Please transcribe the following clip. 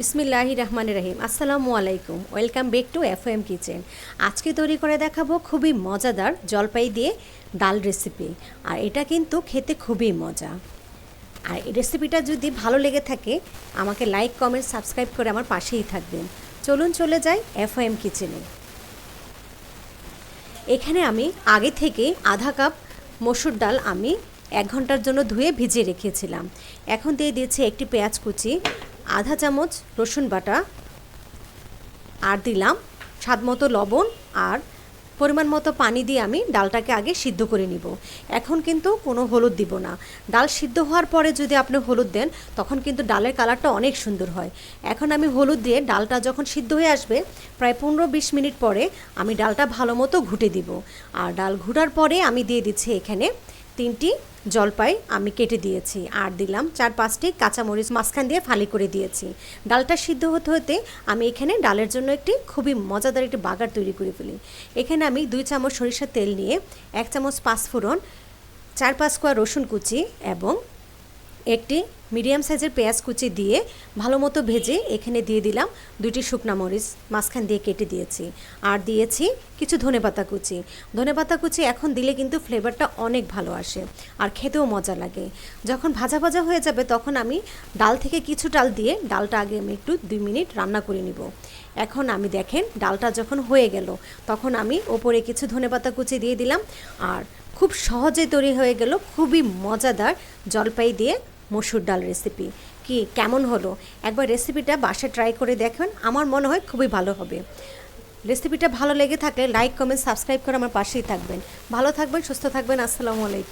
বিসমিল্লাহি রহমান রহিম। আসসালামু আলাইকুম। Welcome back to F M kitchen. আজকে তৈরি করে দেখাবো খুবই মজাদার জলপাই দিয়ে ডাল রেসিপি। আর এটা কিন্তু খেতে খুবই মজা। আর এই রেসিপিটা যদি ভালো লেগে থাকে, আমাকে লাইক, কমেন্ট, সাবস্ক্রাইব করে আমার পাশেই থাকবেন। চলুন চলে যাই এফ এম কিচেনে। এখানে আমি আগে থেকে আধা কাপ মসুর ডাল আমি এক ঘণ্টার জন্য ধুয়ে ভিজিয়ে রেখেছিলাম। এখন দিয়ে দিয়েছি একটি পেঁয়াজ কুচি আধা চামচ রসুন বাটা, আর দিলাম স্বাদ মতো লবণ, আর পরিমাণ মতো পানি দিয়ে আমি ডালটাকে আগে সিদ্ধ করে নিব। এখন কিন্তু কোনো হলুদ দিব না। ডাল সিদ্ধ হওয়ার পরে যদি আপনি হলুদ দেন, তখন কিন্তু ডালের কালারটা অনেক সুন্দর হয়। এখন আমি হলুদ দিয়ে ডালটা যখন সিদ্ধ হয়ে আসবে, প্রায় পনেরো বিশ মিনিট পরে আমি ডালটা ভালো মতো ঘুটে দিব। আর ডাল ঘুটার পরে আমি দিয়ে দিচ্ছি এখানে তিনটি জলপাই আমি কেটে দিয়েছি আর দিলাম চার পাঁচটি কাঁচামরিচ মাঝখান দিয়ে ফালি করে দিয়েছি। ডালটা সিদ্ধ হতে হতে আমি এখানে ডালের জন্য একটি খুবই মজাদার একটি বাগার তৈরি করে ফেলি। এখানে আমি দুই চামচ সরিষার তেল নিয়ে এক চামচ পাঁচফোড়ন, চার পাঁচ কোয়া রসুন কুচি এবং একটি মিডিয়াম সাইজের পেঁয়াজ কুচি দিয়ে ভালো মতো ভেজে এখানে দিয়ে দিলাম দুটি শুকনা মরিচ, মাঝখান দিয়ে কেটে দিয়েছি। আর দিয়েছি কিছু ধনেপাতা কুচি। ধনেপাতা কুচি এখন দিলে কিন্তু ফ্লেভারটা অনেক ভালো আসে আর খেতেও মজা লাগে। যখন ভাজা ভাজা হয়ে যাবে তখন আমি ডাল থেকে কিছু ডাল দিয়ে ডালটা আগে আমি একটু দুই মিনিট রান্না করে নিব। এখন আমি দেখেন ডালটা যখন হয়ে গেল তখন আমি ওপরে কিছু ধনেপাতা কুচি দিয়ে দিলাম। আর খুব সহজে তৈরি হয়ে গেল, খুবই মজাদার জলপাই দিয়ে মসুর ডাল রেসিপি কি, কেমন হলো? একবার রেসিপিটা বাসায় ট্রাই করে দেখবেন, আমার মনে হয় খুবই ভালো হবে। রেসিপিটা ভালো লেগে থাকলে লাইক কমেন্ট সাবস্ক্রাইব করে আমার পাশেই থাকবেন। ভালো থাকবেন, সুস্থ থাকবেন, আসসালামু আলাইকুম।